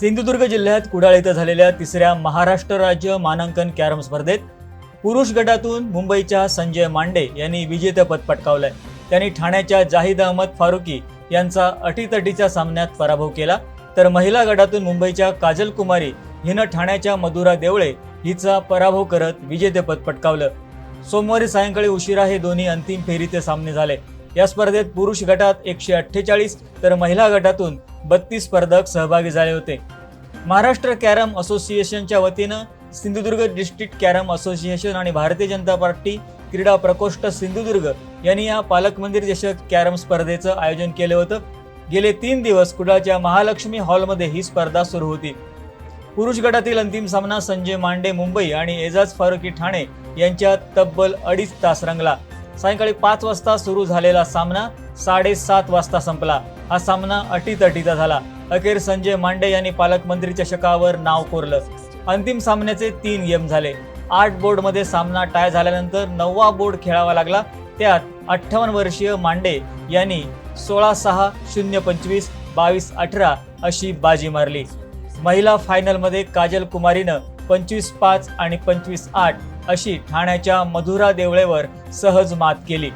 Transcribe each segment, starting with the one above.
सिंधुदुर्ग जिल्ह्यात कुडाळ इथं झालेल्या तिसऱ्या महाराष्ट्र राज्य मानांकन कॅरम स्पर्धेत पुरुष गटातून मुंबईच्या संजय मांडे यांनी विजेतेपद पटकावलंय. त्यांनी ठाण्याच्या जाहिद अहमद फारुकी यांचा अटीतटीच्या सामन्यात पराभव केला. तर महिला गटातून मुंबईच्या काजल कुमारी हिनं ठाण्याच्या मधुरा देवळे हिचा पराभव करत विजेतेपद पटकावलं. सोमवारी सायंकाळी उशिरा हे दोन्ही अंतिम फेरीचे सामने झाले. या स्पर्धेत पुरुष गटात एकशे अठ्ठेचाळीस तर महिला गटातून बत्तीस स्पर्धक सहभागी झाले होते. महाराष्ट्र कॅरम असोसिएशनच्या वतीनं सिंधुदुर्ग डिस्ट्रिक्ट कॅरम असोसिएशन आणि भारतीय जनता पार्टी क्रीडा प्रकोष्ठ सिंधुदुर्ग यांनी या पालकमंदिर चषक कॅरम स्पर्धेचं आयोजन केलं होतं. गेले तीन दिवस कुडाळच्या महालक्ष्मी हॉलमध्ये ही स्पर्धा सुरू होती. पुरुष गटातील अंतिम सामना संजय मांडे मुंबई आणि एजाज फारुकी ठाणे यांच्यात तब्बल अडीच तास रंगला. सायंकाळी पाच वाजता सुरू झालेला सामना साडेसात वाजता संपला. हा सामना अटीतटीचा झाला. अखेर संजय मांडे यांनी पालकमंत्री चषकावर नाव कोरलं. अंतिम सामन्याचे तीन गेम झाले. आठ बोर्डमध्ये सामना टाय झाल्यानंतर नववा बोर्ड खेळावा लागला. त्यात अठ्ठावन्न वर्षीय मांडे यांनी सोळा सहा शून्य पंचवीस बावीस अठरा अशी बाजी मारली. महिला फायनलमध्ये काजल कुमारीनं पंचवीस पाच आणि पंचवीस आठ अशी ठाण्याच्या मधुरा देवळेवर सहज मात केली.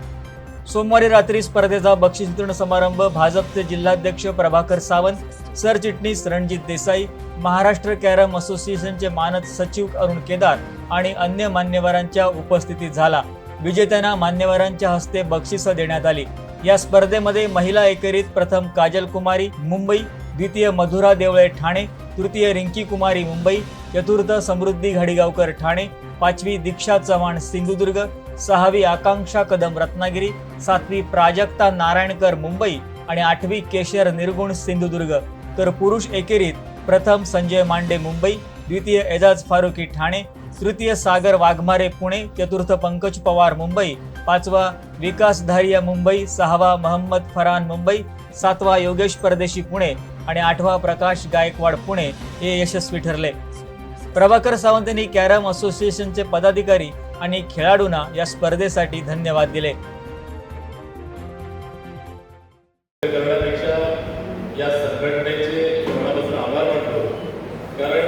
सोमवारी रात्री स्पर्धेचा बक्षीस वितरण समारंभ भाजपचे जिल्हाध्यक्ष प्रभाकर सावंत सरचिटणीस रणजित देसाई महाराष्ट्र कॅरम असोसिएशनचे मानद सचिव अरुण केदार आणि अन्य मान्यवरांच्या उपस्थितीत झाला. विजेत्यांना मान्यवरांच्या हस्ते बक्षिसं देण्यात आली. या स्पर्धेमध्ये महिला एकेरीत प्रथम काजल कुमारी मुंबई द्वितीय मधुरा देवळे ठाणे तृतीय रिंकी कुमारी मुंबई चतुर्थ समृद्धी घाडीगावकर ठाणे पाचवी दीक्षा चव्हाण सिंधुदुर्ग सहावी आकांक्षा कदम रत्नागिरी सातवी प्राजक्ता नारायणकर मुंबई आणि आठवी केशर निर्गुण सिंधुदुर्ग. तर पुरुष एकेरीत प्रथम संजय मांडे मुंबई द्वितीय एजाज फारुकी ठाणे तृतीय सागर वाघमारे पुणे चतुर्थ पंकज पवार मुंबई पाचवा विकास धारिया मुंबई सहावा महम्मद फरहान मुंबई सातवा योगेश परदेशी पुणे आणि आठवा प्रकाश गायकवाड पुणे हे यशस्वी ठरले. प्रभाकर सावंत यांनी कॅरम असोसिएशनचे पदाधिकारी आणि खेळाडूंना या स्पर्धेसाठी धन्यवाद दिले. करण्यापेक्षा या संघटनेचे मनापासून आभार मानतो? कारण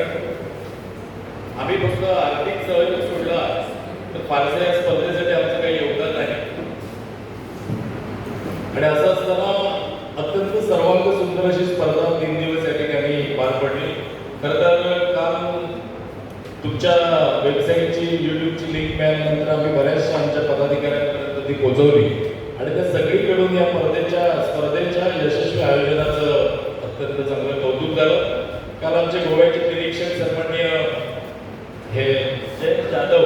आम्ही फक्त आर्थिक सहयोग सोडला तर फारसे या स्पर्धेचे आमचं काही योगदान नाही आणि असं असताना अत्यंत सर्वांग सुंदर अशी स्पर्धा तीन दिवस या ठिकाणी पार पडली खरं तर काल तुमच्या वेबसाईटची युट्यूबची लिंक मिळाल्यानंतर आम्ही बऱ्याचशा आमच्या पदाधिकाऱ्यांपर्यंत ती पोहोचवली. आणि त्या सगळीकडून या स्पर्धेच्या स्पर्धेच्या यशस्वी आयोजनाचं अत्यंत चांगलं कौतुक झालं. काल आमचे गोव्याचे निरीक्षक सन्माननीय हे जय जाधव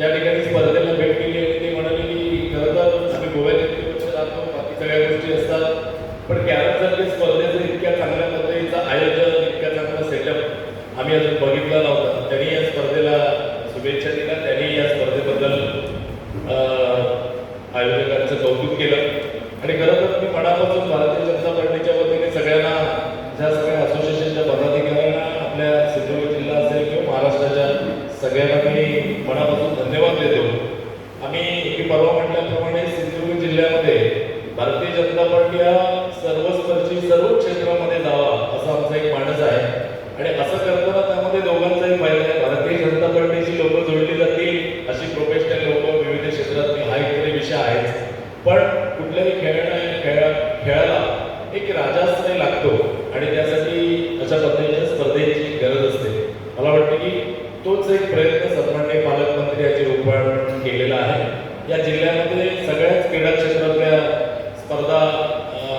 या ठिकाणी स्पर्धेला भेट दिली आणि ते म्हणाले की खरं तर आम्ही गोव्यात जातो बाकी सगळ्या गोष्टी असतात. पण कॅरम सारख्या स्पर्धा इतक्या चांगल्या पद्धतीचं आयोजन इतक्या चांगला सेटअप आम्ही अजून बघितला नव्हता त्यांनी या स्पर्धेला शुभेच्छा दिल्या त्यांनी या स्पर्धेबद्दल अं, आयोजकांचं कौतुक केलं आणि खरं तर मी मनापासून भारतीय जनता पार्टीच्या वतीने सगळ्यांना ज्या सगळ्या असोसिएशनच्या पदाधिकाऱ्यांना आपल्या सिंधुदुर्ग जिल्हा असेल किंवा महाराष्ट्राच्या सगळ्यांना मी मनापासून धन्यवाद देतो. आम्ही मी परवा म्हटल्याप्रमाणे सिंधुदुर्ग जिल्ह्यामध्ये भारतीय जनता पार्टी हा सर्वस्पर्शी सर्व क्षेत्रामध्ये जावा असा आमचा एक मानस आहे. आणि असं करताना त्यामध्ये दोघांचाही फायदा आहे. भारतीय जनता पार्टीची लोक जोडली जातील अशी प्रोफेशनल लोक विविध क्षेत्रात हा एक तरी विषय आहेच पण कुठल्याही खेळण्या खेळा खेळाला एक राजाश्रय लागतो. आणि त्यासाठी अशा पद्धतीच्या स्पर्धेची गरज असते. मला वाटतं की तोच एक प्रयत्न सन्मान्य पालकमंत्री याचे रूपायण केलेला आहे. या जिल्ह्यामध्ये सगळ्याच क्रीडा क्षेत्रातल्या स्पर्धा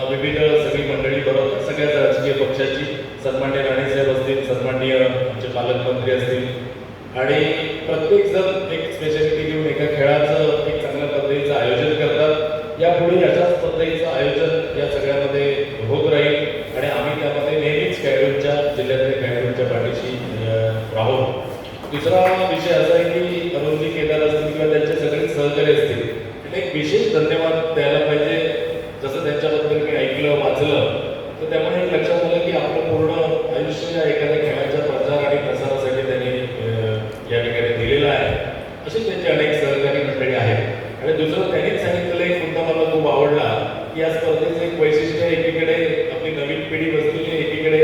विविध सगळी मंडळी बरोबर सगळ्याच राजकीय पक्षाची सन्मान्य राणेसाहेब असतील सन्माननीय आमचे पालकमंत्री असतील. आणि प्रत्येक जण एक स्पेशालिटी घेऊन एका खेळाचं एक चांगल्या पद्धतीचं आयोजन करतात. यापुढे दुसरा विषय असा आहे की अरुणजी केदार असतील किंवा त्यांचे सगळे सहकारी असतील एक विशेष धन्यवाद त्या पाहिजे जसं त्यांच्याबद्दल मी ऐकलं वाचलं तर त्यामुळे एक लक्षात आलं की आपलं पूर्ण आयुष्य या एखाद्या खेळाच्या प्रचार आणि प्रसारासाठी त्यांनी अं, या ठिकाणी दिलेलं आहे असे त्यांचे अनेक सहकारी मंडळी आहेत आणि दुसरं त्यांनीच सांगितलेलं एक मुद्दा मला खूप आवडला की या स्पर्धेचं एक वैशिष्ट्य एकीकडे आपली नवीन पिढी बसलेली आहे, एकीकडे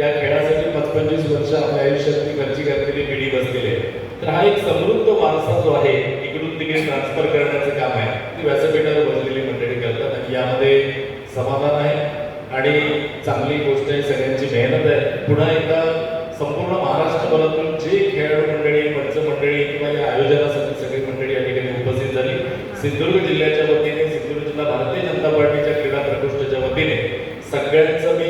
या खेळासाठी पंचवीस वर्ष आपल्या आयुष्यातली खर्ची घातलेली पिढी बसलेली आहे. तर हा एक समृद्ध वारसा जो आहे इकडून तिकडे ट्रान्सफर करण्याचं काम आहे. ती व्यासपीठावर बसलेली मंडळी करतात आणि यामध्ये समाधान आहे. आणि चांगली गोष्ट आहे सगळ्यांची मेहनत आहे. पुन्हा एकदा संपूर्ण महाराष्ट्रभरातून जे खेळाडू मंडळी पंच मंडळी किंवा या आयोजनासाठी सगळी मंडळी या ठिकाणी उपस्थित झाली. सिंधुदुर्ग जिल्ह्याच्या वतीने सिंधुदुर्ग जिल्हा भारतीय जनता पार्टीच्या क्रीडा प्रकोष्ठाच्या वतीने सगळ्यांचं मी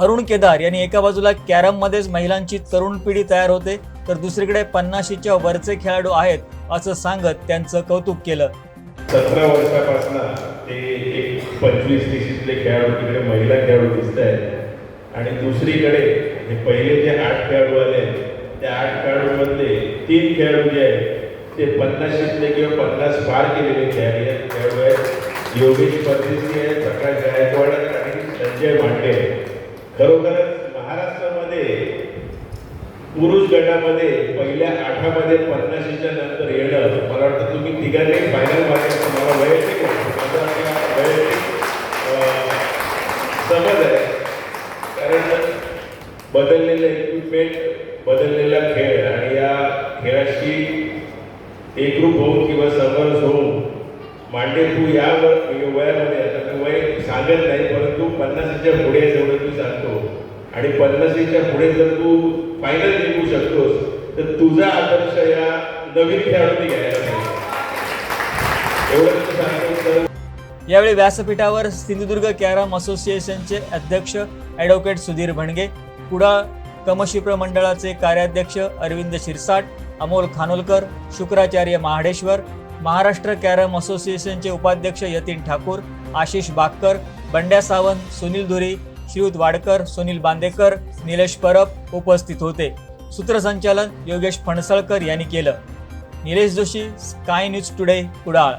अरुण केदार यांनी एका बाजूला कॅरममध्येच महिलांची तरुण पिढी तयार होते तर दुसरीकडे पन्नाशीच्या वरचे खेळाडू आहेत असं सांगत त्यांचं कौतुक केलं. सतरा वर्षापासून ते एक पंचवीस तीसले खेळाडू तिकडे महिला खेळाडू दिसत आहेत आणि दुसरीकडे हे पहिले जे आठ खेळाडू आले त्या आठ खेळाडूमधले तीन खेळाडू जे आहेत ते पन्नाशीतले किंवा पन्नास पार केलेले खेळाडू आहेत. खेळाडू आहेत योगेश परदेशी आहे प्रकाश गायकवाड आहेत आणि संजय मांडे आहेत खरोखरच महाराष्ट्रामध्ये पुरुष गटामध्ये पहिल्या आठामध्ये पन्नाशीच्या नंतर येणं मला वाटतं तुम्ही तिघांनी फायनल मारायचं मला वैयक्तिक वैयक्तिक समज आहे. कारण बदललेलं इक्विपमेंट बदललेला खेळ आणि या खेळाशी एकरूप होऊन किंवा समरस होऊन मांडे तू या वयामध्ये. आता वय सांगत नाही परंतु पन्नासीच्या पुढे जवळ आणि पन्नासीच्या पुढे जर तू फायनल जिंकू शकतोस तर तुझा आदर्श या नवीन खेळाडूंनी घ्यायला पाहिजे. एवढं सांगतो यावेळी व्यासपीठावर सिंधुदुर्ग कॅरम असोसिएशनचे अध्यक्ष ॲडव्होकेट सुधीर भणगे कुडाळ कमशिप्र मंडळाचे कार्याध्यक्ष अरविंद शिरसाट अमोल खानोलकर शुक्राचार्य महाडेश्वर महाराष्ट्र कॅरम असोसिएशनचे उपाध्यक्ष यतीन ठाकूर आशिष बागकर बंड्या सावंत सुनील धुरी श्रीयुत वाडकर सुनील बांदेकर निलेश परब उपस्थित होते. सूत्रसंचालन योगेश फणसळकर यांनी केलं. Nilesh Joshi sky news today Kudal.